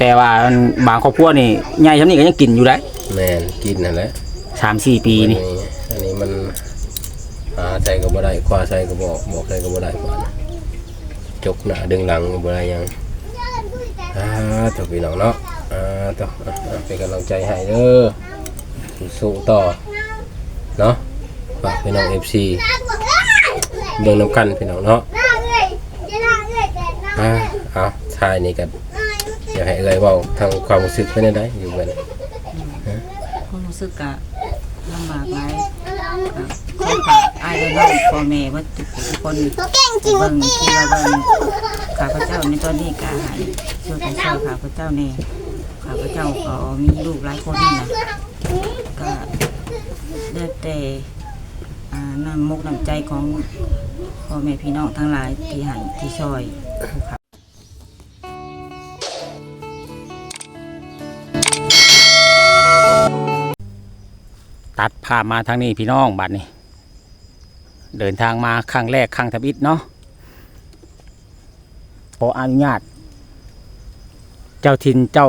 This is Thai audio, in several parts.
แต่ว่ามันบางครอบครัวนี่ใหญ่ซำนี้ก็ยังกินอยู่ได้แม่นกินนั่นแหละสามสี่ปีนี่ อันนี้มันหาใจก็บ่ได้คว้าใจก็บ่บอกใจก็บ่ได้ป่านนะจกหน้าดึงหลังก็บ่ได้หยังอ่าตัวพี่น้องเนาะอ่าตัวอะอะเป็นกำลังใจให้เด้อสู้ๆต่อเนาะฝากพี่น้อง FC เบิ่งนํกันพี่น้องเนาะอ่าเอาท้ายนี่ก็อยากให้เอ่ยเว้าทางความรู้สึกเป็นจังไดอยู่เบิ่นความรู้สึกกะลำบากหลายก็ขอฝากอายไว้น้องพ่อแม่ว่าทุกทุกคนเบิ่งที่ว่าเบิ่งข้าพเจ้าในตอนนี้ก็ให้ช่วยกันช่วยข้าพเจ้าแน่ข้าพเจ้าก็มีลูกหลายคนนี่นะก็ได้แต่อ่าน้ำมุกน้ำใจของพ่อแม่พี่น้องทั้งหลายที่ให้ที่ช่วย ตัดภาพมาทางนี้พี่น้องบัดนี้ เดินทางมาครั้งแรกครั้งทับอิฐเนาะขออนุญาต เจ้าทินเจ้า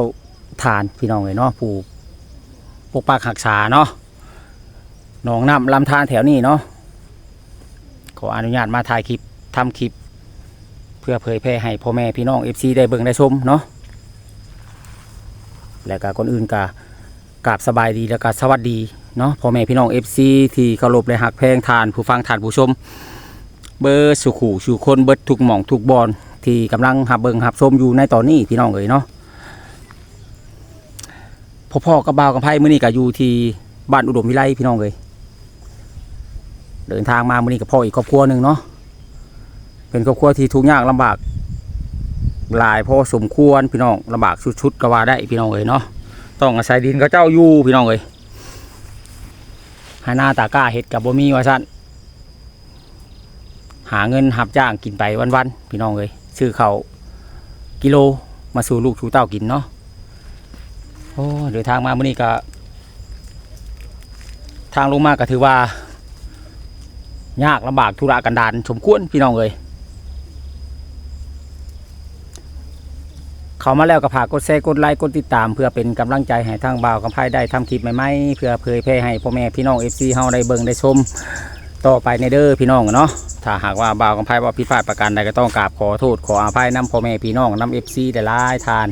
ฐานพี่น้องเลยเนาะผู้ปกปักหักษาเนาะหนองน้ำลำธารแถวนี้เนาะขออนุญาตมาถ่ายคลิปทำคลิป เพื่อเผยแพร่ให้พ่อแม่พี่น้องเอฟซีได้เบิ่งได้ชมเนาะแล้วก็คนอื่นก็กราบสบายดีแล้วก็สวัสดี เนาะพ่อแม่พี่น้องเอฟซีที่เคารพและหักแพงทานผู้ฟังทานผู้ชม เบอร์สุขูสู่คนเบิดทุกหม่องทุกบอลที่กำลังหับเบิงหับชมอยู่ในตอนนี้พี่น้องเอ๋ยเนาะพ่อพ่อกับบ่าวกับไพ่มื้อนี้ก็อยู่ที่บ้านอุดมวิไลพี่น้องเอ๋ยเดินทางมามื้อนี้กับพ่ออีกครอบครัวหนึ่งเนาะเป็นครอบครัวที่ทุกข์ยากลำบากหลายพอสมควรพี่น้องลำบากชุดๆก็ว่าได้พี่น้องเอ๋ยเนาะต้องอาศัยดินกับเจ้าอยู่พี่น้องเอ๋ย หาหน้าตาก้าเห็ดกับบ่มีว่าสั้นหาเงินหับจ้างกินไปวันๆพี่น้องเลยซื้อเขากิโลมาสู่ลูกสู่เต้ากินเนาะโอ้เดินทางมามื่อนี้ก็ ทางลงมาก็ถือว่า ยากลำบากธุระกันดานสมควรพี่น้องเลย เขามาแล้วก็ฝากกดแชร์กดไลค์กดติดตาม เพื่อเป็นกำลังใจให้ทางบ่าวกับไพ่ได้ทำคลิปใหม่ๆเพื่อเผยแพร่ให้พ่อแม่พี่น้องเอฟซีเฮาได้เบิ่งได้ชมต่อไปในเด้อพี่น้องเนาะถ้าหากว่าบ่าวกับไพ่ว่าผิดพลาดประการใดก็ต้องกราบขอโทษขออภัยน้ำพ่อแม่พี่น้องน้ำเอฟซีแต่ละทาน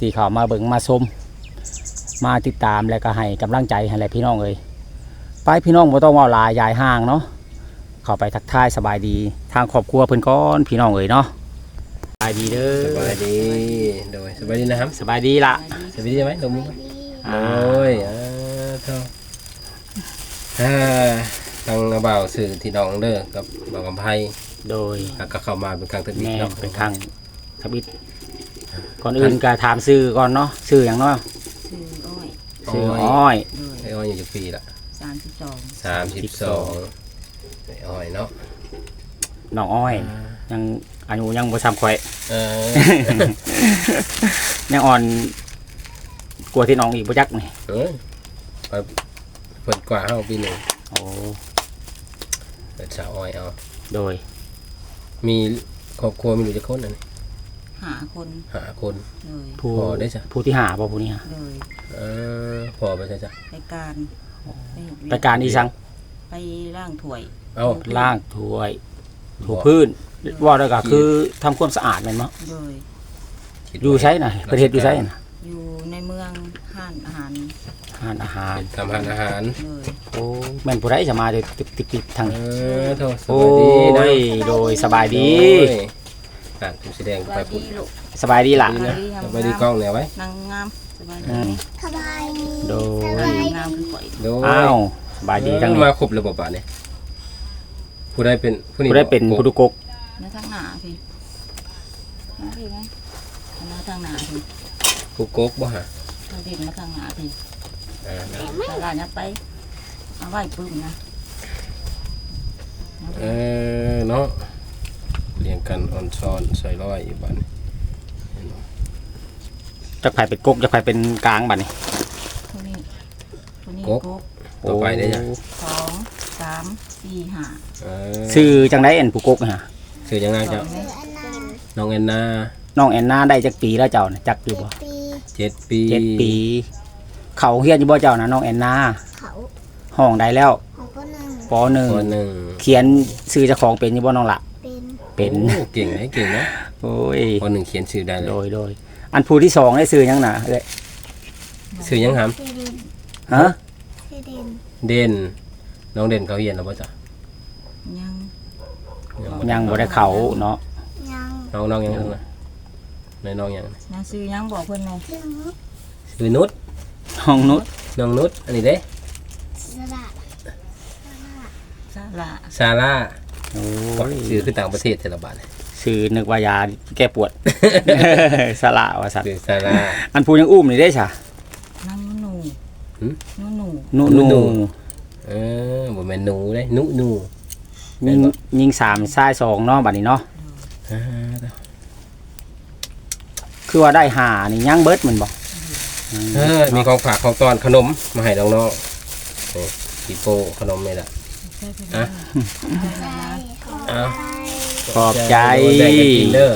ที่เขามาเบิ่งมาชมมาติดตามแล้วก็ให้กำลังใจให้แหละพี่น้องเลยไปพี่น้องบ่ต้องว่าลายยายห่างเนาะเข้าไปทักทายสบายดี ทางครอบครัวเพิ่อนก้อนพี่น้องเลยเนาะายดีเด้อสบายดีโดยสบายดีนะครับสบายดีละสบายดีไหมลงมือไหมอ่าโอ้ยอ่าเท่าอ่าทางบ่าวสื่อที่น้องเด้อกับบ่าวกำไพโดยแล้วก็เข้ามาเป็นครั้งที่แม่เนาะเป็นครั้งทบิดก่อนอื่นก็ถามซื้อก่อนเนาะซื้ออย่างเนาะชื่ออ้อยซื้ออ้อยด้วยไอ้อ้อยอยู่กี่ปีละสามสิบสองสามสิบสองไอ้อ้อยเนาะ น้องอ้อย ยังอายุยังบ่ซ้ำข่อย เออยังอ่อน กลัวที่น้องอีกบ่จักนี่เออไปเปิดกว่าเฮาปีหนึ่งโอ้เปิดสาวอ้อยเอาโดย มีครอบครัวมีอยู่จะคนนั่นหาคนหาคนเลยผู้พอได้จ้ะผู้ที่หาบ่ผู้นี้หาเลยเออพอไปจ้ะจ้ะไปการไปรายการอีสังไปล่างถ้วยเอาล้างถ้วย ถูพื้นว่าแล้วก็คือทำความสะอาดแม่นบ่เลยคิดอยู่ใช้น่ะประเทศอยู่ใช้น่ะอยู่ในเมืองห้านอาหารอาหารอาหารทำอาหารอาหารเลยโอ้แม่นผู้ใดจะมาเดี๋ยวติดๆๆทางเอนี้อโทษสโอ้บายดีนะยโดยสบายดี โอ้ยอ่านผู้แสดงสไปบายพูดีดลูก สบายดีล่ะ ดีนะสบายดีกล้องเนี่ยไว้ นางงามสบายอืดีมสบายดีโดนางยงามคือข่อย โดยอ้าวสบายดีจังเออนี้มาครบระบบอะเนี่ย ผู้ใดเป็นผู้นี้ผู้ได้เป็นบอกผู้ดุกกในทางหนาพี่มาพี่ไหมมาทางหนาพี่ผู้กกบ่ฮะทางดินมาทางหนาพี่อ่าตลาดนัดไปเอาไว้ปึ้มนะเออเนาะเรียงกันออนซอนใส่ร้อยอยู่บ้านจักไผเป็นกกจักไผเป็นกลางบัดนี้คนนี้คนนี้กกกกต่อไปได้จ้ะสองสาม สี่ห้าเออชื่อจังได๋อันผู้กกฮะชื่อยังไงสอเจ้างนี่น้องแอนนาน้องแอนนาได้จักปีแล้วเจ้าน่ะจักอยู่บ่ปีเจ็ดปีเจ็ดปี เขาเฮียนอยู่บ่เจ้านะน้องแอนนาเขาห้องใดแล้วเขาก็หนึ่งปหนึ่งคนหนึ่งเขียนชื่อเจ้าของเป็นอยู่บ่น้องละเป็นเป็น โอ้เก่งนะเก่งนะโอ้ยคนหนึ่งเขียนชื่อได้เลโดยยโดยอันผู้ที่สองได้ซื้อหยังน่ะเอ้ยชื่อยังหามซีดินฮะซีดินเด่น น้องเด่นเขาเรียนแล้วป่ะจ๊ะยังยังบ่ได้เขาเนาะยังน้องน้องยังนะในน้องยังยังซื้อยังบอกเพิ่นเลยเรื่องมุกชื่อนุชห้องนุชน้องนุชอันนี้เด้สระซาละซาร่าโอ้ก็ยชื่อคือต่างประเทศแต่ละบาทเนี่ยชื่อนึกว่ายาแก้ปวดสละว่าสัตว์ชื่อซาร่าอันผู้ยังอุ้มนี่ได้ช่ะนั่งหนูหืมหนูหนูนุนุนู เออบ่แม่นหนูเด้นุนูยิงยิงสามซ้ายสองเนาะบัดนี้เนาะอ่าคือว่าได้หานี่ยังเบิดแมันบ่เออมีของฝากของตอนขนมมาให้น้องๆนี่ปีโป้ขนมนี่แหละใช่เพิ่นอะใจขอเอาขอบใจแบ่งกันกินเด้อ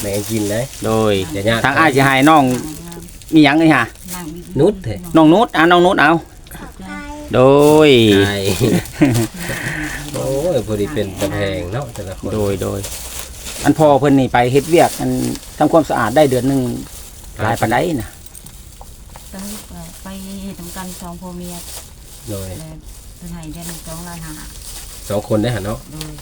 แบ่งกันกินเลยโดยเดี๋ยวญาติทางอ้ายสิให้น้องมีหยังนี่ฮะนั่งนุชเถอะน้องนุชอะน้องนุชเอาใจ โดย ใช่โอ้ยพอดีเป็นตะแพงเนาะแต่ละคนโดยโดย อันพอเพิ่นนี่ไปเฮ็ดเวียกอันทำความสะอาดได้เดือนหนึงหลายปานใดน่ะตอนนี้ไปเฮ็ดทำกันสองพ่อเมียโดยเลยเพิ่นให้เดือนหนึ่งสองล้านห้าสองคนได้หันเนาะโดย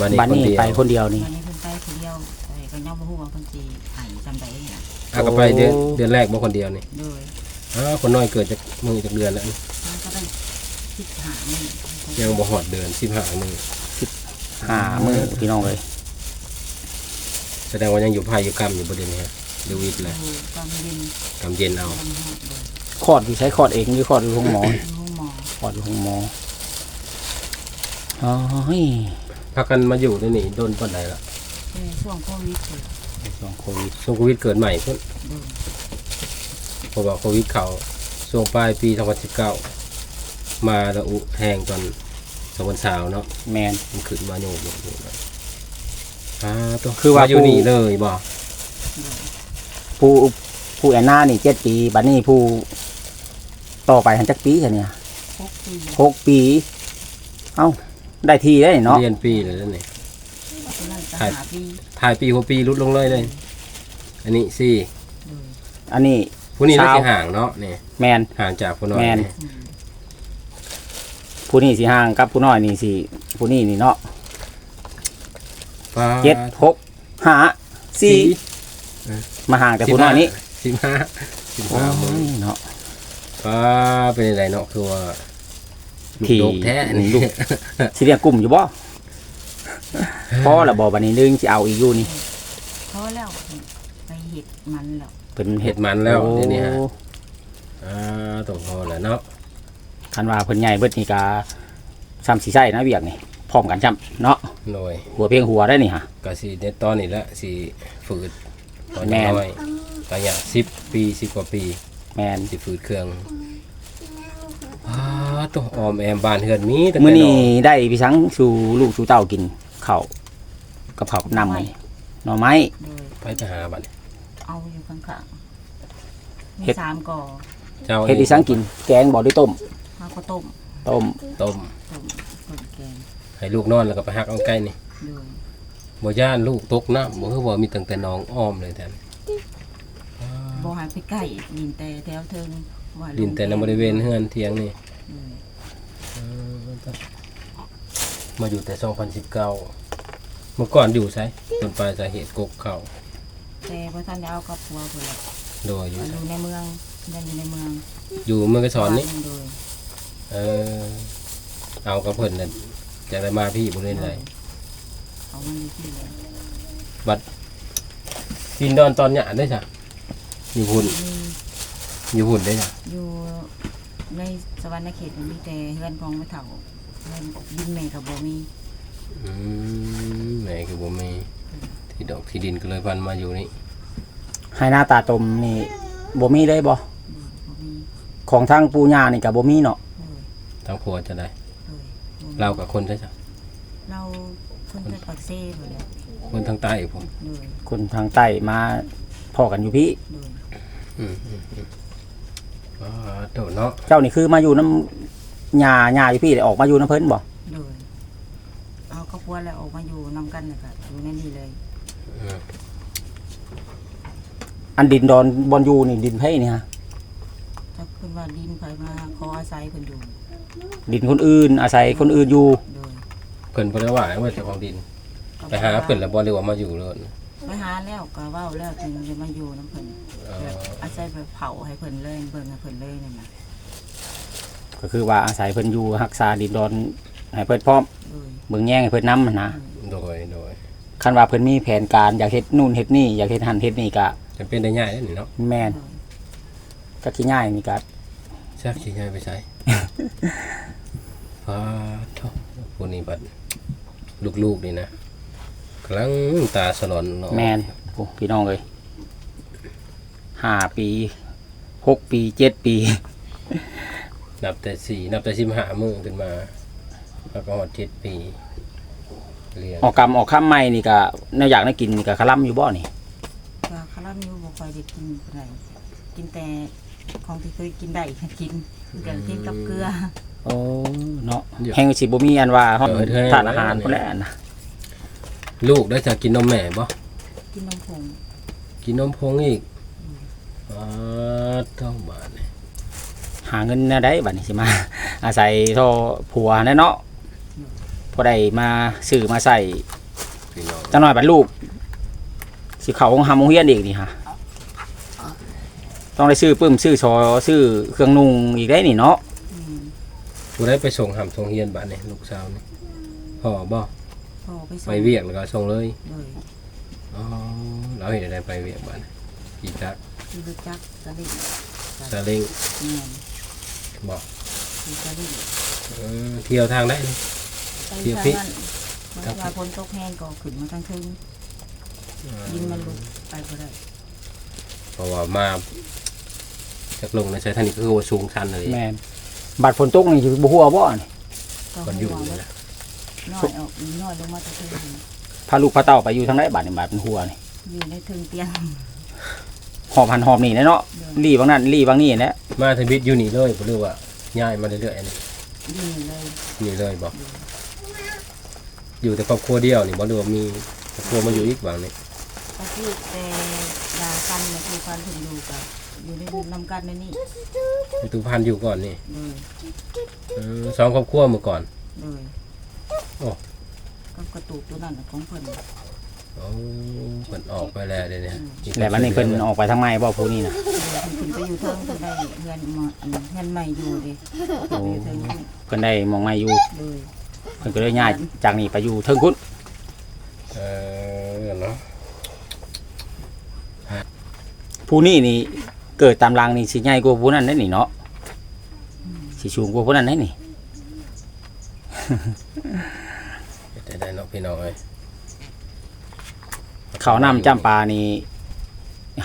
วันนี้บัดคนนี้เดียวไปคนเดียวนี่ วันนี้เพิ่นไปคนเดียวแต่ก็ยังบ่ฮู้ว่าเพิ่นสิให้จำได้น่ะอะก็ไปเดือนโอ้ เดือนแรกบ่คนเดียวนี่โดยอ้าวคนน้อยเกิดจากมือจากเดือนแล้วนี่มันก็ได้ คิดหานี่ยังบ่หอดเดือนสิบห้ามือหามื้อพี่น้องเอ้ยแสดงว่ายังอยู่ภายอยู่กรรมอยู่ประเด็นนี้ฮะดูวิทย์เลยดูตอนเย็นกรรมเย็นเอาตอนหอดเลยคลอดที่ใช้คลอดเองหรือคลอดอยู่โรงหมอห้องหมอคลอดอยู่โรงหมอโอ้ยพากันมาอยู่ในนี่โดนปานใดล่ะในช่วงโควิดเลยช่วงโควิดช่วงโควิดเกิดใหม่พุ่นดูเพราะว่าโควิดเขาช่วงปลายปี2019 มาละอุแห้งตอน2020เนาะแมน มันขึ้นมาโยกโยกโยกเลยอ่าตัวคือว่ามอยู่นี่เลยบ่ผู้ผู้แอนนานี่เจ็ดปีบัดนี้ผู้ต่อไปหันจักปีใช่เนี่ยพกปีหกปี เอ้า ได้ทีได้เนาะเรียนปีเลยนั่นนี่เป็นนั่นจะหาปีถ่ายปีหัวปีรุดลงเลยเลย อันนี้สี่ดูอันนี้ผู้นี้น่าสาวจะห่างเนาะนี่แมนห่างจากผู้น้อยแม่นนี่อืม ผู้นี้สีห่างกับผู้น้อยนี่สิผู้นี้นี่เนาะป้าเจ็ดหกห้าสี่มาห่างแต่ผู้น้อยนี่สิบห้าสิบโอ้ห้ามือยเนาะป้าเป็นอะไรเนาะคือว่าลูกขี่โดกแท้นี่ลูกสิเรียกกลุ่มอยู่บ่พ่อละบ่บัดนี้นึงสิเอาอีกอยู่นี่พอแล้วไปเห็ดมันแล้วเป็นเห็ดมันแล้วโอ้เดี๋ยวนี้ฮะอ่าต้องพอแล้วเนาะ คันว่าเพิ่นใหญ่เบิดนี่กาซ้ำสีใส่นะเวียกนี่พร้อมกันจ้ำเนาะหน่อยหัวเพียงหัวได้นี่ฮะก็สิเด็ดตอนนี้ละสิฝืดตอนแม่นี้นน้อยก็อยากสิบปีสิบกว่าปี แมนสิฝืดเครื่องอ้าตัวออมแอมบานเฮือนมีตั้งแต่มื้อนี้น้อยได้พี่สังสู่ลูกสู่เต้ากินข้าวกับข้าวกับน้ำมื้อนี้หน่อไม้โดยไปไปหาบัดนี้เอาอยู่ข้างๆมีเฮ็ดสามก่อเจ้าเฮ็ดพี่สังกินแกงบ่ด้วยต้ม ข้าวก็ต้มต้มต้มต้มต้มแกงให้ลูกนอนแล้วก็ไปหักเอาใกล้นี่โดยบ่ย่านลูกตกน้ำบ่คือว่ามีตั้งแต่น้องอ้อมเลยแทนบ่ใหายไปใกล้ดินแต่แถวเทิงว่าลงดินแต่ในบริเวณเฮือนเทียงนี่อืมมาอยู่แต่ 2019 เมื่อก่อนอยู่ไสจนปลายสาเหตุกกเขาแต่พอท่านได้เอากับผัวเพิ่นละโดยอยู่มันอยู่ในเมืองเดินอยู่ในเมือง อยู่เมืองกระสอนนี่โดย เออ เอากับเพิ่นน่ะจะได้มาพี่บ่ได้ไดเอามันอยู่ที่แล้วดินดอนตอนหยะได้จ้ะอยู่หุ่นมีอยู่หุ่นได้จ้ะอยู่ในสวรรค์เขตมีแต่เฮือนของไม่เฒ่าเฮือนดินแม่กับบ่มีอืมแหม่คือบ่มีที่ดอกที่ดินก็เลยพันมาอยู่นี่ให้หน้าตาตมนี่บ่มีเลยบ่บ่มีของทางปู่ย่านี่ก็บ่มีเนาะโดย ทางผัวจะได้ โดยบ่มีเรากับคนได้จ้ะเราคนจะปักเซ่หมดแล้วคนทางใต้อีกผมโดยคนทางใต้มาพ่อกันอยู่พี่ โดยอืมอืมอืมอ่าโตเนาะเจ้านี่คือมาอยู่น้ำหญ้าหญ้าอยู่พี่ได้ออกมาอยู่น้ำเพิ่นบ่โดยเอาครอบครัวแล้วออกมาอยู่นำกันเลยค่ะอยู่ในนี่เลยอืมอันดินดอนบอนอยู่นี่ดินไผนี่ฮะถ้าคุณว่าดินไปมาขออาศัยเพิ่นอยู่ ดินคนอื่น อาศัยคนอื่นอยู่โดยเพิ่นบ่ได้ว่าว่าเจ้าของดิน ก็ไปหาเพิ่นแล้วบ่เรียกว่ามาอยู่เลยไปหาแล้วก็เว้าแล้วถึงจะมาอยู่น้ำเพิ่นเอแบบออาศัยแบบเผาให้เพิ่นเลยเบิ่งให้เพิ่นเลยนั่นน่ะก็คือว่าอาศัยเพิ่นอยู่รักษาดินดอนให้เพิ่นพร้อมโดยเบิ่งแย่งให้เพิ่นนำนะโดยโดยคันว่าเพิ่นมีแผนการอยากเฮ็ดนู่นเฮ็ดนี่อยากเฮ็ดหันเฮ็ดนี่ก็จำเป็นได้ง่ายแล้วนี่เนาะแม่นก็ขี้ง่ายนี่ก็ชักสิง่ายไปใช้ ฟ้าเท่าพวกนี้บัดลูกๆนี่นะกำลังตาสลอนเนาะแม่นโอ้พี่น้องเอ้ยห้าปีหกปีเจ็ดปี นับแต่สี่นับแต่15มื้อขึ้นมา แล้วก็ฮอด7ปีเรียนออกกรรมออกข้ามใหม่นี่ก็แนวอยากได้กินนี่ก็คลั่มอยู่บ่นี่ก็คารามิวบ่ค่อยได้กินปานใดกินแต่ของที่เคยกินได้กิน กันกินกับเกลือโอ้เนาะแห่งสิบ่มีอันว่าฮอดทานอาหารพุ่นแหละนะลูกได้จะกินนมแม่บ่กินนมผงกินนมพงอีกอ่าเท่าบาทนี่หาเงินแนวใดบัดนี้สิมา อาศัยโทรผัวแน่เนาะพอได้มาซื้อมาใส่พี่น้องจังหน่อยบัดลูกสิเขาของหำโรงเรียนอีกนี่ฮะ ต้องได้ซื้อปึ้มซื้อชอซื้อเครื่องนุ่งอีกได้นี่เนาะอืมผู้ได้ไปส่งหำส่งเฮียนบาทนี่ลูกสาวนี่พ่อบ่พอไปส่งไปเวียกแล้วก็ส่งเลยเลยอ๋อเราเห็นอะไรไปเวียกบาทนี่กี่จักรที่รู้จักสลิดซาเล้งแม่นบอกที่สลิดเออเที่ยวทางได้นี่ไปเดี๋ยวทางพี่นั้นมันว่าฝนตกแห้งก็ขึ้นมาทางทึงดินมันลุกไปบ่ได้เพราะว่ามา จากลงในใช้ทางนี้ก็คือว่าสูงชันเลยแม่นบัดฝนตกนี่สิบ่ฮู้บ่นี่ก็มันอยู่หัวนี่มันนะน้อยออกน้อยลงมาทางทึงพาลูกพาเต้าไปอยู่ทางไหนบัดนี่บัดมันหัวนี่อยู่ในทึงเตียงหอบหันหอบนี่แน่เนาะรีบางนั้นรีบางนี่แหละมาทวิตอยู่นี่เลยบ่รู้ว่าย้ายมาเรื่อยๆนี่อยู่นี่เลยนี่เลยบอกอยู่แต่ครอบครัวเดียวนี่บ่รู้ว่ามีครอบครัวมาอยู่อีกบางนี่อาชีพแต่ยากันเนี่ยคือการถึงอยู่กับ อยู่ในนำกันในนี่มีตุพันอยู่ก่อนนี่เลยเออสองครอบครัวเมื่อก่อน เลยโอ้ก็กระตุกตัวนั้นน่ะของเพิ่นโอ้เพิ่นออกไปแล้วเดี๋ยวนี้มีคแล้ววันนี้เพิ่นออกไปทางไม้บ่ผู้นี่นะเพิ่นไปอยู่เทิงเพิ่นได้เงินมาเงินใหม่อยู่ดิโอ้อยู่เทิงนี่เพิ่นได้มองไม้อยู่ เลยเพิ่นก็เลยย้ายจากนี่ไปอยู่เทิงคุณเออเนาะผู้นี่นี่ เกิดตามรังนี่สิใหญ่กว่าผู้นั้นได้นี่เนาะสิสูงกว่าผู้นั้นได้นี่แต่ได้เนาะพี่น้องเอ้ยข้าวน้ำจ้ำปลานี่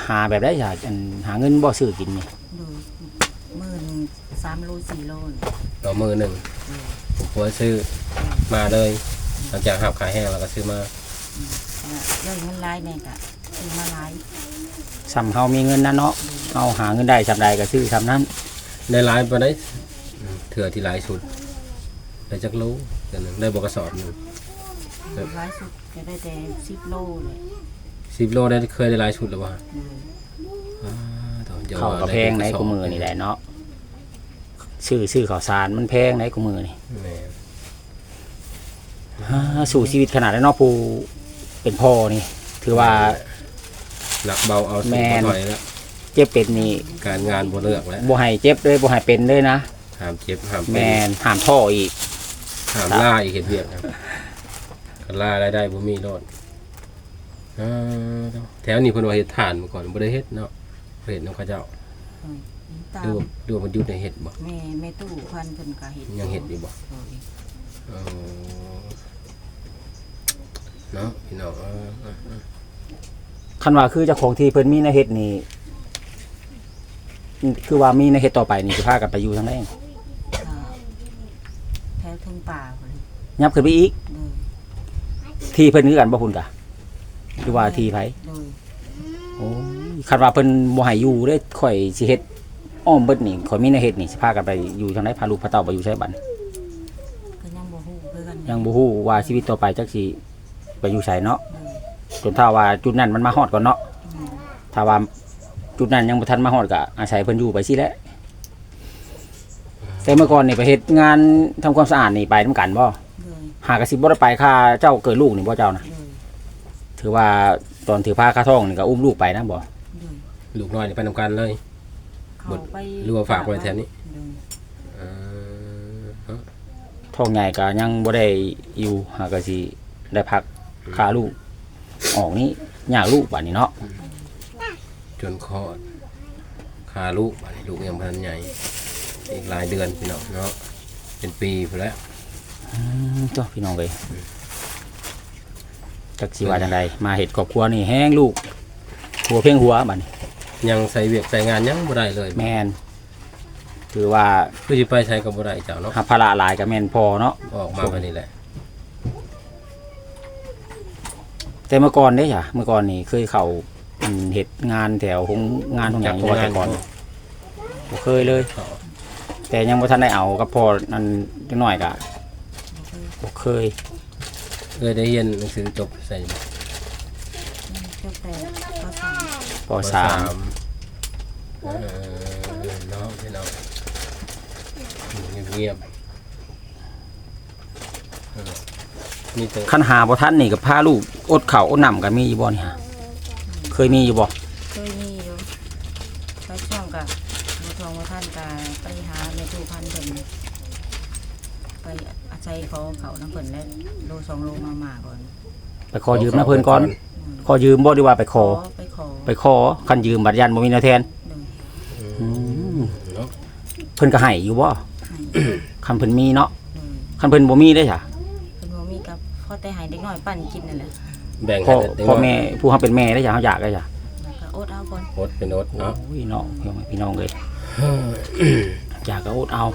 หาแบบได้จ้ะอันหาเงินบ่ซื้อกินนี่เลยหมื่นสามโลสี่โลนี่ต่อมือหนึ่งผมควรซื้อมาเลยหลังจากหับขายแห้งแล้วก็ซื้อมาอะเลยเงินหลายแน่กะซื้อมาหลาย ซ้ำเฮามีเงินนั่นเนาะ เอาหาเงินได้ซำใดก็ซื้อซำนั้นได้หลายไปได้อืมเถื่อที่หลายสุดได้จักโลเดี๋ยวหนึงได้บกกระสอบหนึ่งหลายสุดจะได้แต่สิบโลเลยสิบโลได้เคยได้หลายชุดหรือเปล่าเลยอ่าต่อดี๋ยวข้าวก็แพงไหนกูมือนี่แหละเนาะซื้อซื้อข้าวสารมันแพงไหนกูมือนี่แม่ฮ่าสู่ชีวิตขนาดนั้นเนาะผู้เป็นพ่อนี่ ถือว่า หนักเบาเอาแม่สูงนหน่อยแล้ว เจ็บเป็นนี่การงานบ่เลือกแล้วบ่ให้เจ็บเลยบ่ให้เป็นเลยนะห้ามเจ็บห้ามแมเป็นนห้ามท่ออีก ห้ามล่าอีกเห็นเวียกครับกันล่ารายได้บ่มีโลดอ่าแถวนี้เพิ่นว่าเฮ็ดฐานมาก่อนบ่ได้เฮ็ดเนาะเฮ็ดนำเขาเจ้าตาดูมดูมันอยู่ในเฮ็ดบ่ แม่แม่ตู้พันเพิ่นก็เห็นยังเห็นอยู่บ่เลยเออเนาะพี่น้องเออเออเออคันว่าคือเจ้าของที่เพิ่นมีในเฮ็ดนี่ คือว่ามีในเฮ็ดต่อไปนี่สิพากันไปอยู่ทางไหนอ่าแถวถึงป่าพุ่นเลยยับขึ้นไปอีกเลยที่เพิ่นคือกันบ่พุ่นกะคือว่าที่ไผเลยโอ้คาดว่าเพิ่นบ่ให้อยู่เด้ข่อยสิเฮ็ดอ้อมเบิดนี่ข่อยมีแนวเฮ็ดนี่สิพากันไปอยู่ทางใดพาลูกพาเต้าไปอยู่ไสบัดก็ยังบ่ฮู้คือกันยังบ่ฮู้ว่าชีวิตต่อไปจักสิไปอยู่ไสเนาะโดยจนถ้าว่าจุดนั้นมันมาฮอดก่อนเนาะอืมถ้าว่า จุดนั้นยังบ่ทันมาฮอดก็อาศัยเพิ่นอยู่ไปสิแหละแต่เมื่อก่อนนี่ไปเฮ็ดงานทำความสะอาดนี่ไปนํกันบ่โดยหากระสิบ่ได้ไปค่าเจ้าเกิดลูกนี่บ่เจ้านะโดยถือว่าตอนถือผ้าค่าท้องนี่ก็อุ้มลูกไปนะบ่โดยลูกน้อยนี่ไปนำกันเลย เข้าไปหรือว่าฝากไว้แถวนี้โดยเออเนาะท้องใหญ่ก็ยังบ่ได้อยู่หากระสิได้พักค่าลูกออกนี่ยากลูกบัดนี้เนาะ จนคลอดคาลูกบัดนี้ลูกยังพันใหญ่อีกหลายเดือนพี่น้องเนาะเป็นปีไปแล้วอืมจ้าพี่น้องเอ้ยจักสิว่าจังไดมาเฮ็ดครอบครัวนี่แห้งลูกหัวเพียงหัวบัดนี้ยังใส่เวียกใส่งานยังบ่ได้เลยแม่นถือว่าคือสิไปใช้ก็บ่ได้เจ้าเนาะหับภาระหลายก็แม่นพอเนาะออกมาแบบนี้แหละแต่เมื่อก่อนเด้จ้ะเมื่อก่อนนี่เคยเข้า อืมเฮ็ดงานแถวของงานของหยังอยู่ว่าแต่ก่อนบ่เคยเลย แต่ยังบ่ทันได้เอากับพ่อนั่นจักหน่อยก็บ่เคย เคยได้เรียนหนังสือจบใส่จบแต่ก็สามปสามเออเนาะพี่น้องเงียบๆเออมีแต่ คันหาบ่ทันนี่ก็พาลูกอดข้าวอดน้ำก็มีอยู่บ่นี่ฮะ เคยมีอยู่บ่เคยมีอยู่ไปช่วงกับบ่ทองบ่ท่านกาไปหาในตู้พันเพิ่นไปอาศัยเขาเขาน้ำเพิ่นและโลสองโลมาหมาก่อนไปขอยืมนะเพิ่นก่อน ขอยืมบ่ดีว่าไปขอ ไปขอไปขอคันยืมบัตรยันบ่มีแนวแทนโดยอืมเนาะเพิ่นก็ให้อยู่บ่ให้คันเพิ่นมีเนาะโดยคันเพิ่นบ่มีได้จ้ะเพิ่นบ่มีกับพ่อแต่ให้เด็กน้อยปั่นกินนั่นแหละ แบ่งพ่อให้พ่อแม่ผู้เฮาเป็นแม่ได้จ้ะเฮาอยากได้จ้ะแล้วก็อดเอาก่อนอดเป็นอดเนาะโอ้ยเนาะพี่น้องเอ้ยอยากก็อดเอา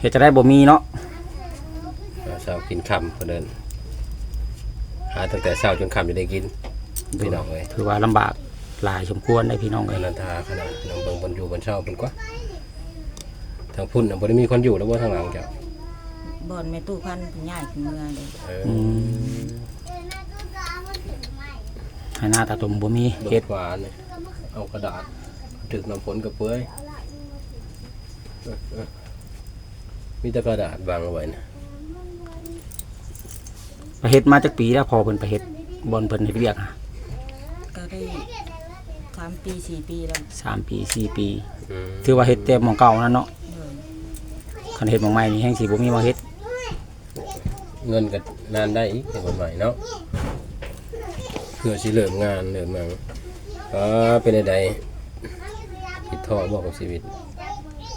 เฮ็ดจะได้บ่มีเนาะเช้ากินค่ำก็เดินหาตั้งแต่เช้าจนค่ำจะได้กิน พี่น้องเอ้ย ถือว่าลำบากหลายสมควรได้พี่น้องอเอ้ยนันทาขนาดน้องเบิ่งบนอยู่บนเช้าบนกว่าทางพุ่นน่ะบ่ได้มีคนอยู่แล้วบ่ทางหลังจ้ะบ่อนแม่ตู้พันเพิ่นย้ายขึ้นเมืองเลยเอออืม ให้หน้าตาตมบ่มีเฮ็เฮ็ดดหวานเนี่ยเอากระดาษถึกน้ำฝนกับเปื้อยเออเออมีแต่กระดาษวางเอาไว้นะไปเฮ็ดมาจักปีแล้วพอเพิ่นไปเฮ็ดบ่อนเพิ่นเฮ็ดเวียกอะก็ได้สามปีสี่ปีแล้วสามปีสี่ปีอืมถือว่าเฮ็ดแต่หม่องเก่านั่นเนาะโดยคันเฮ็ดหม่องใหม่นี่แฮงสิบ่มีมาเฮ็ดเงินก็นานได้อีกในคนใหม่เนาะเพื่อสิเริ่มงานเริ่มหยังก็เป็นใดๆคิดท้อบอกกับชีวิต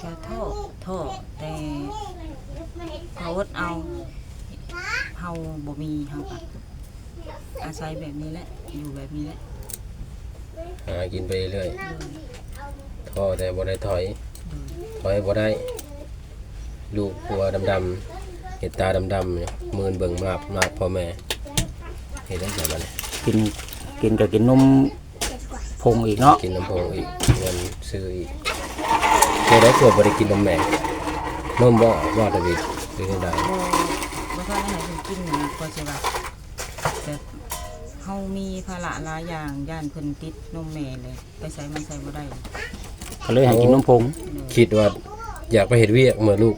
ก็โทษโทษแต่เขาอดเอาเฮาบ่มีเฮาก็อาศัยแบบนี้แหละ อยู่แบบนี้แหละหากินไปเรื่อยโดยท้อแต่บ่ได้ถอย ถอยบ่ได้ ลูกหัวดำๆเห็ดตาดำๆเนี่ยมือนเบิ่งมาบมาบพ่อแม่เห็ดได้จังมัน กินกินก็กินนมพงอีกเนาะกินน้ำพงอีกเงินซื้ออีกเฮ็ดได้ตัวบ่ได้กินนมแม่นมบ่บ่ดาวิดคือได้บ่บ่ทันได้ให้เพิ่นกินนะก็สิว่าแต่เฮามีภาระหลายอย่างย่านเพิ่นติดนมแม่เลย ไปใส่มันใส่บ่ได้ก็เลยให้กินนมพงโดยคิดว่าอยากไปเฮ็ดเวียกเมื่อลูก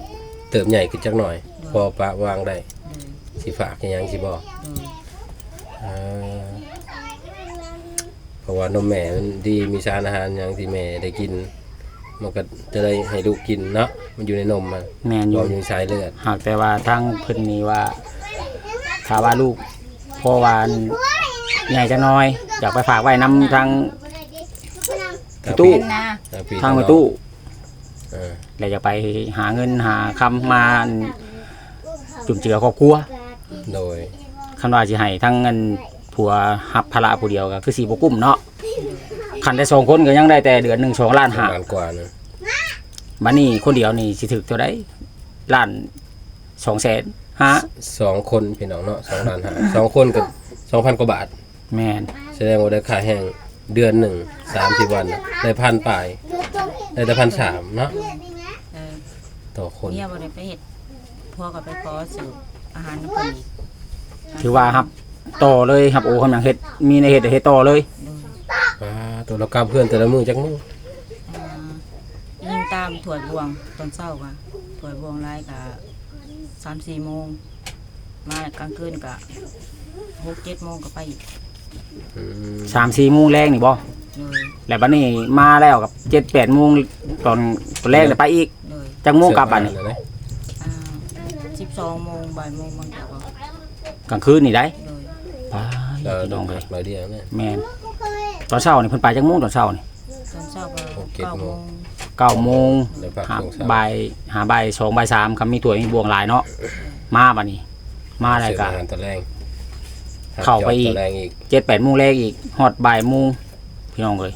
เติบใหญ่ขึ้นจักหน่อย พอปะวางได้โดยสิฝากอิหยังสิบ่โดย อ่าเพ ราะว่านมแม่มันดีมีสารอาหารอย่างที่แม่ได้กิน มันก็จะได้ให้ลูกกินเนาะมันอยู่ในนมมันแม่นอรยู่วมอยู่ในสายเลือดหากแต่ว่าทางเพิ่นนี่ว่าถ้าว่าลูกพ่อวาอันใหญ่จะน้อย อยากไปฝากไว้นำทางครับตู้นะครับพี่ทางไปตู้เออแล้วจะไปหาเงินหาคำมาจุนเจือครอบครัวโดยคันว่าสิให้ทั้งเงิน ผัวหับภาระผู้เดียวก็คือสิบ่กุ้มเนาะคันได้สองคนก็ยังได้แต่เดือนหนึ่งสองล้านประห้ามาณกว่านะบัดนี้คนเดียวนี่สิถึกเท่าไดล้านสองแสนฮะสองคนพี่น้องเนาะสองล้านห้าสองคนกับสองพันกว่าบาท แม่นแสดงว่าได้ค่าแห้งเดือนหนึ่งสามสิบวันน่ะได้พันปลายได้แต่พันสามเนาะเออต่อคน เมียบ่ได้ไปเฮ็ดพ่อก็ไปขอสืบอาหารน้ำเพิ่นอีกถือว่าครับ ต่อเลยครับโอ้คำยังเฮ็ดมีในเฮ็ดเฮ็ดต่อเลยโดยอ่าตัวเรากลับเพื่อนแต่ละมือจักมืออ่ายิงตามถวยบวงตอนเช้าก็ถวยบวงไล่ก็สามสี่โมง มากลางคืนก็หกเจ็ดโมงก็ไปอีกอืมสามสี่โมงแรงนี่บ่เลยแล้วบัดนี้มาแล้วกับเจ็ดแปดโมงตอนตอนแรกเลยไปอีกเลยจังโมงกลับบัดนี้เสื้อผ้าะอ่าสิบสองโมงบ่ายโมงมันก็บอกกลางคืนนี่ได้เลย ไปเออพี่น้องเลยหน่อยเดียวเนี่ยแม่นตอนเช้านี่เพิ่นไปจังโมงตอนเช้านี่ตอนเช้าก็หกเจ็ดเก้าโมโมงงเก้าโมงในภาคหาสงสารบ่ายหาบ่ายสองบ่ายสามคำมีถั่วมีบวงหลายเนาะมาบัดนี้ มาอะไรกัน เสื้ออาหารตะแรงเข้าไปอีกตะแรงอีกเจ็ดแปดโมงแรกอีกฮอดบ่ายโมงพี่น้องเลย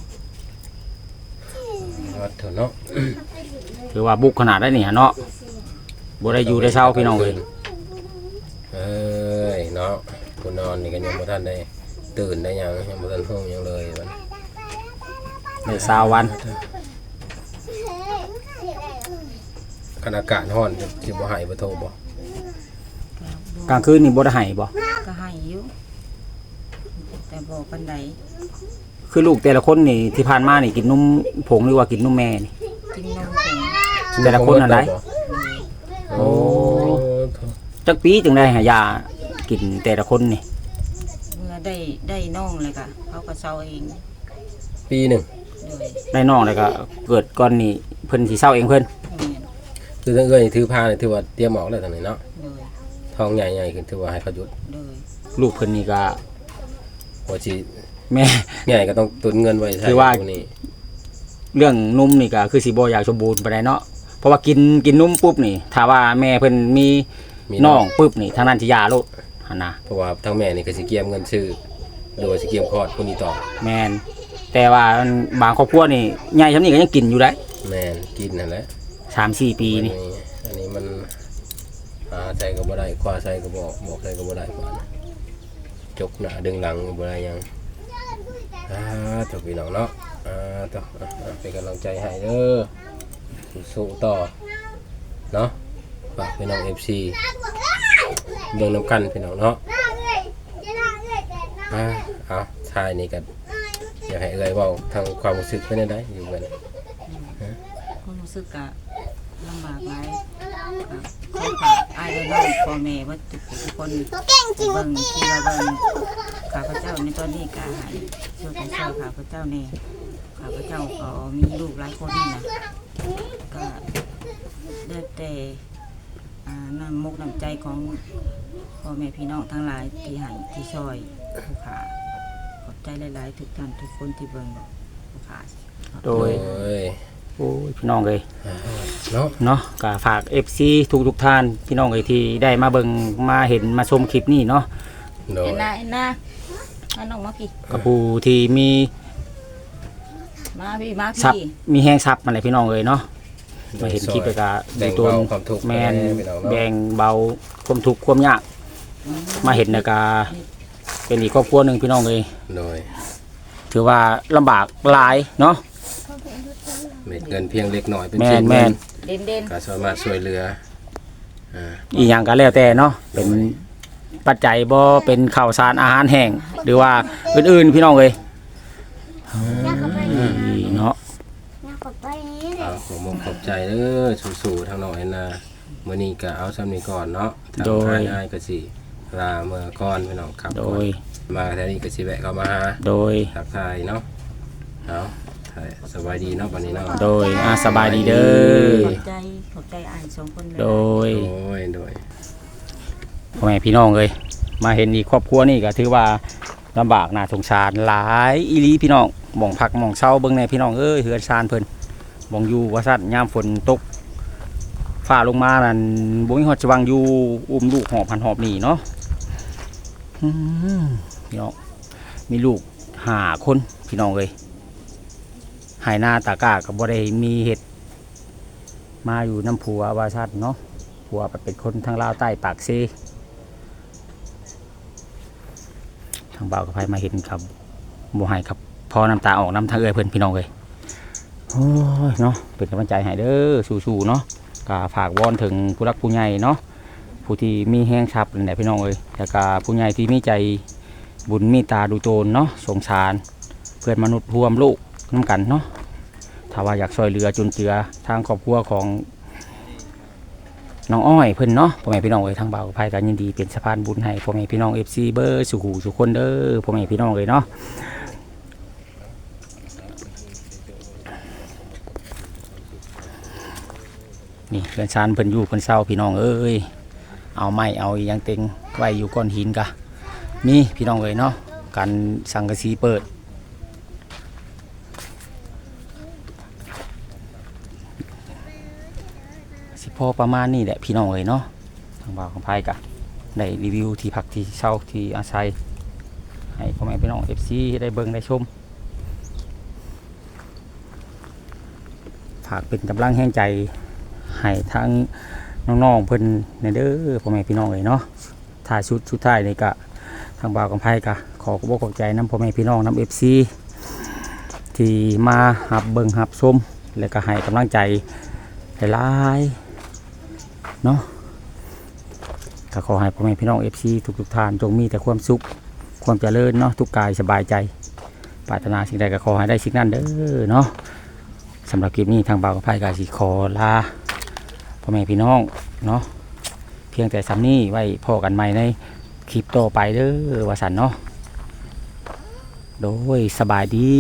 วัดเถอะเนาะคือว่าบุกขนาดได้นี่ฮะเนาะบ่ได้อยู่ได้เช้าพี่น้องเลยเอ้ยเนาะ กูนอนนี่กันยังบ่ทันได้ตื่นได้ยังยังบ่ทันห้องยังเลยมันได้เช้าวันขณะอากาศร้อนจะสิบ่หายบ่โทรบ่กลางคืนนี่บ่ได้ให้บ่ก็ให้อยู่แต่บอกปันไดคือลูกแต่ละคนนี่ที่ผ่านมานี่กินนมผงหรือว่ากินนมแม่นี่กินนมผงแต่ละคนอันใดโอ้จักปีจึงได้หายา กินแต่ละคนนี่เมื่อได้ได้น้องเลยค่ะเขาก็เซาเองปีหนึ่งเลยได้น้องแล้วก็เกิดก่อนนี่เพิ่นสิเศร้าเองเพิ่นแม่นคือถ้าเอ้ยถือผ้านี่ถือว่าเตรียมออกแล้วทางนี้เนาะเลยท้องใหญ่ๆขึ้นถือว่าให้เขาหยุดเลยลูกเพิ่นนี่ก็ว่าสิแม่ ใหญ่ก็ต้องตุนเงินไว้ใช้คือว่า พกนี้เรื่องนมนี่ก็คือสิบ่อยากสมบูรณ์ปานใดเนาะเพราะว่ากินกินนมปุ๊บนี่ถ้าว่าแม่เพิ่นมีมีน้องปุ๊บนี่ทางนั้นสิยาโลด หั่นนะเพราะว่าทั้งแม่นี่ก็สิเกียมเงินซื้อโดยสิเกียมคลอดผู้นี้ต่อแม่นแต่ว่าบางครอบครัวนี่ใหญ่ซำนี้ก็ยังกินอยู่ได้แม่นกินนั่นแหละสามสี่ปีนี่ อันนี้มันหาใส่ก็บ่ได้คว้าใส่ก็บ่บอกใส่ก็บ่ได้กว่านะจกหน้าดึงหลังบ่ได้หยังอ่าตัวพี่น้องเนาะอ่าตัวอะอะเป็นกำลังใจให้เด้อสู้ๆต่อเนาะฝากพี่น้อง FC เบิ่งนํกันพี่น้องเนาะอ่าเอาชายนี่ก็อยากให้เอ่ยเว้าทางความรู้สึกเป็นจังไดอยู่เบิ่นความรู้สึกกะลำบากหลายก็ขอฝากอายและน้องพ่อแม่ว่าทุกทุกคนเบิ่งที่ว่าเบิ่งข้าพเจ้าในตอนนี้ก็ให้ช่วยกันช่วยข้าพเจ้าแน่ข้าพเจ้าก็มีลูกหลายคนนี่นะก็ได้แต่อ่า น้ำมุกน้ำใจของพ่อแม่พี่น้องทั้งหลายที่ให้ที่ช่วยผู้ขาขอบใจหลาย ๆ ทุกท่านทุกคนที่เบิ่งผู้ขาโดยโอ้ยโอ้ยพี่น้องเลยเนาะเนาะก็ฝาก FC ทุกทุกๆท่านพี่น้องเอ้ยที่ได้มาเบิ่งมาเห็นมาชมคลิปนี้เนาะโดยเอ็นนาเอ็นนาอันน้องมาพี่กับผู้ที่มีมาพี่มาทรัพพี่ย์มีแห้งทรัพย์อะไรพี่น้องเอ้ยเนาะ มาเห็นคลิปไปก็แบ่งตัวเบาความทุกข์แมนให้พี่น้องเนาะแบ่งเบาความทุกข์ความยากมาเห็นแล้วก็เป็นอีกครอบครัวหนึ่งพี่น้องเอ้ยโดยถือว่าลำบากหลายเนาะเม็ดเงินเพียงเล็กน้อยเป็นแม่นเศษแม่เงินนเด่นเด่นก็สามารถช่วยเหลืออ่าอีกอย่างก็แล้วแต่เนาะเป็นปัจจัยบ่เป็นข้าวสารอาหารแห้งหรือว่าอื่นๆพี่น้องเอ้ยเนาะ เอาขอมขอบใจเด้อสู้ๆทางน้องแอนนามื้อนี้ก็เอาซ้ำนี้ก่อนเนาะทางโดยทายอ้ายก็สิลาเมื่อก่อนพี่น้องครับโดย มาแถวนี้ก็สิแวะเข้ามาหาโดย ทักทายเนาะเอาถ่ายสบายดีเนาะวันนี้เนาะ โดยอาสบายดีเด้ขออบใจขอบใจอ่านสองคนเลย โดย โอ้ยโดย พ่อแม่พี่น้องเลยมาเห็นอีกครอบครัวนี่ก็ถือว่าลำบากน่าสงสารหลายอีหลีพี่น้องหมองพักหมองเช่าเบิ่งในพี่น้องเอ้ยเฮือนซานเพิ่นห มองอยู่ว่าซั่นยามฝนตกฟ้าลงมานั่นบ่มีฮอดสว่างอยู่อุ้มลูกหอบหันหอบหนีเนาะพี่น้องมีลูกหาคนพี่น้องเลยหายหน้าตากาก็บ่ได้มีเห็ดมาอยู่น้ำผัวว่าซั่นเนาะผัวไปเป็นคนทางลาวใต้ปากซีทางบ่าวกับไผมาเห็นครับบ่ให้ครับพอน้ำตาออกน้ำทางเอ้ยเพิ่นพี่น้องเลย โอ้ยเนาะเป็นกำลังใจให้เด้อสู้ๆเนาะก็ฝากวอนถึงผู้รักผู้ใหญ่เนาะผู้ที่มีแห้งชับนั่นแหละพี่น้องเอ้ยแล้วก็ผู้ใหญ่ที่มีใจบุญมีตาดูโตนเนาะสงสาร เพื่อนมนุษย์ร่วมโลกน้ำกันเนาะถ้าว่าอยากช่วยเหลือจุนเจือทางครอบครัวของน้องอ้อยเพิ่อนเนาะพ่อแม่พี่น้องเอ้ยทางบ่าวภายกันยินดีเป็นสะพานบุญให้พ่อแม่พี่น้อง FC เบอร์สุขูสุคนเด้อพ่อแม่พี่น้องเอ้ยเนาะ นี่เพื่อนชานเพิ่นอยู่เพิ่นเศร้าพี่น้องเอ้ยเอาไม้เอาอยังเต็งไว้อยู่ก้อนหินกะมีพี่น้องเอ้ยเนาะกันสังกะสีเปิดสิพอประมาณนี้แหละพี่น้องเอ้ยเนาะทางบ่าวของไพ่กะได้รีวิวที่พักที่เช่าที่อาศัยให้พ่อแม่พี่น้องเอฟซีได้เบิ่งได้ชมฝากเป็นกำลังแห่งใจ ให้ทั้งน้องๆเพิ่นในเด้อพ่อแม่พี่น้องเอ้ยเนาะถ่ายชุดสุดท้ายนี่กะทางบ่าวของไพ่กะขอขอบคุณขอบใจน้ำพ่อแม่พี่น้องน้ำเอฟซีที่มาหับเบิงหับชมแล้วก็ให้กำลังใจหลายๆเนาะก็ขอให้พ่อแม่พี่น้องเอฟซีทุกทุกๆท่านจงมีแต่ความสุขความเจริญเนาะทุกกายสบายใจปรารถนาสิ่งใดก็ขอให้ได้สิ่งนั้นเด้อเนาะสำหรับคลิปนี้ทางบ่าวกับไพ่กาสิขอลา พ่อแม่พี่น้องเนาะเพียงแต่ซ้ำนี้ไว้พอกันใหม่ในคลิปต่อไปเด้อวาสันเนาะโดยสบายดี